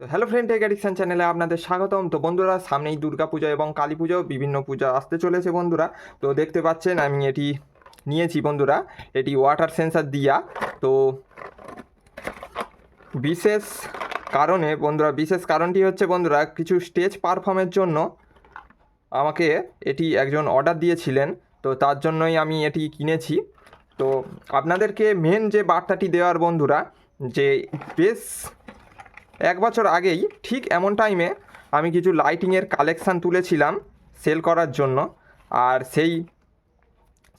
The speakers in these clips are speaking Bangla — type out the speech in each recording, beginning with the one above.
তো হ্যালো ফ্রেন্ড অ্যাডিকশন চ্যানেলে আপনাদের স্বাগতম। তো বন্ধুরা, সামনেই দুর্গা পূজা এবং কালী পুজো, বিভিন্ন পূজা আসতে চলেছে বন্ধুরা। তো দেখতে পাচ্ছেন, আমি এটি নিয়েছি বন্ধুরা, এটি ওয়াটার সেন্সার দিয়া। তো বিশেষ কারণে বন্ধুরা, বিশেষ কারণটি হচ্ছে বন্ধুরা, কিছু স্টেজ পারফর্মের জন্য আমাকে এটি একজন অর্ডার দিয়েছিলেন। তো তার জন্যই আমি এটি কিনেছি। তো আপনাদেরকে মেন যে বার্তাটি দেওয়ার বন্ধুরা, যে বেশ এক বছর আগেই ঠিক এমন টাইমে আমি কিছু লাইটিংয়ের কালেকশান তুলেছিলাম সেল করার জন্য। আর সেই,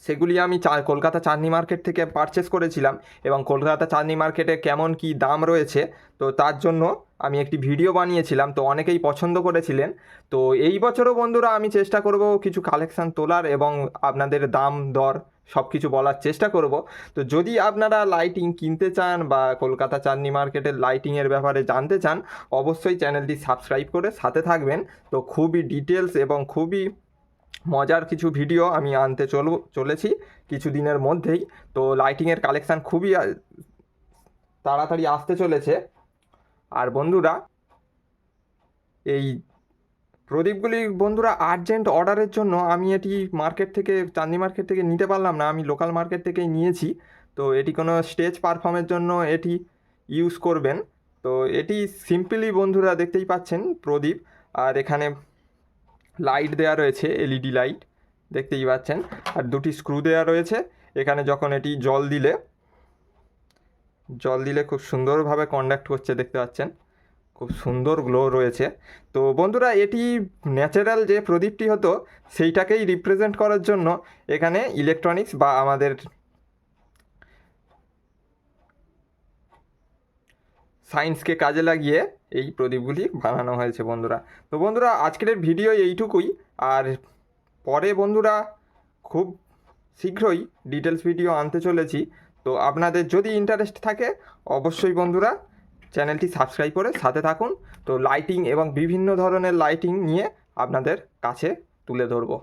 সেগুলি আমি চা, কলকাতা চাঁদনি মার্কেট থেকে পারচেস করেছিলাম এবং কলকাতা চাঁদনি মার্কেটে কেমন কি দাম রয়েছে, তো তার জন্য আমি একটি ভিডিও বানিয়েছিলাম। তো অনেকেই পছন্দ করেছিলেন। তো এই বছরও বন্ধুরা আমি চেষ্টা করব কিছু কালেকশান তোলার এবং আপনাদের দাম দর সব কিছু বলার চেষ্টা করব। তো যদি আপনারা লাইটিং কিনতে চান বা কলকাতা চাঁদনি মার্কেটের লাইটিংয়ের ব্যাপারে জানতে চান, অবশ্যই চ্যানেলটি সাবস্ক্রাইব করে সাথে থাকবেন। তো খুবই ডিটেলস এবং খুবই মজার কিছু ভিডিও আমি আনতে চল, চলেছি কিছু দিনের মধ্যেই। তো লাইটিংয়ের কালেকশান খুবই তাড়াতাড়ি আসতে চলেছে। আর বন্ধুরা, এই প্রদীপগুলি বন্ধুরা আর্জেন্ট অর্ডারের জন্য আমি এটি মার্কেট থেকে, চাঁদনি মার্কেট থেকে নিতে পারলাম না। আমি লোকাল মার্কেট থেকেই নিয়েছি। তো এটি কোনো স্টেজ পারফর্মের জন্য এটি ইউজ করবেন। তো এটি সিম্পলি বন্ধুরা দেখতেই পাচ্ছেন প্রদীপ। আর এখানে লাইট দেওয়া রয়েছে এলইডি লাইট দেখতেই পাচ্ছেন। আর দুটি স্ক্রু দেওয়া রয়েছে। এখানে যখন এটি জল দিলে জল দিলে খুব সুন্দরভাবে কন্ডাক্ট করছে দেখতে পাচ্ছেন। খুব সুন্দর গ্লো রয়েছে। তো বন্ধুরা, এটি ন্যাচারাল যে প্রদীপটি হতো, সেইটাকেই রিপ্রেজেন্ট করার জন্য এখানে ইলেকট্রনিক্স বা আমাদের সায়েন্সকে কাজে লাগিয়ে এই প্রদীপগুলি বানানো হয়েছে বন্ধুরা। তো বন্ধুরা, আজকের ভিডিও এইটুকুই। আর পরে বন্ধুরা, খুব শীঘ্রই ডিটেলস ভিডিও আনতে চলেছি। তো আপনাদের যদি ইন্টারেস্ট থাকে, অবশ্যই বন্ধুরা চ্যানেলটি সাবস্ক্রাইব করে সাথে থাকুন। তো লাইটিং এবং বিভিন্ন ধরনের লাইটিং নিয়ে আপনাদের কাছে তুলে ধরবো।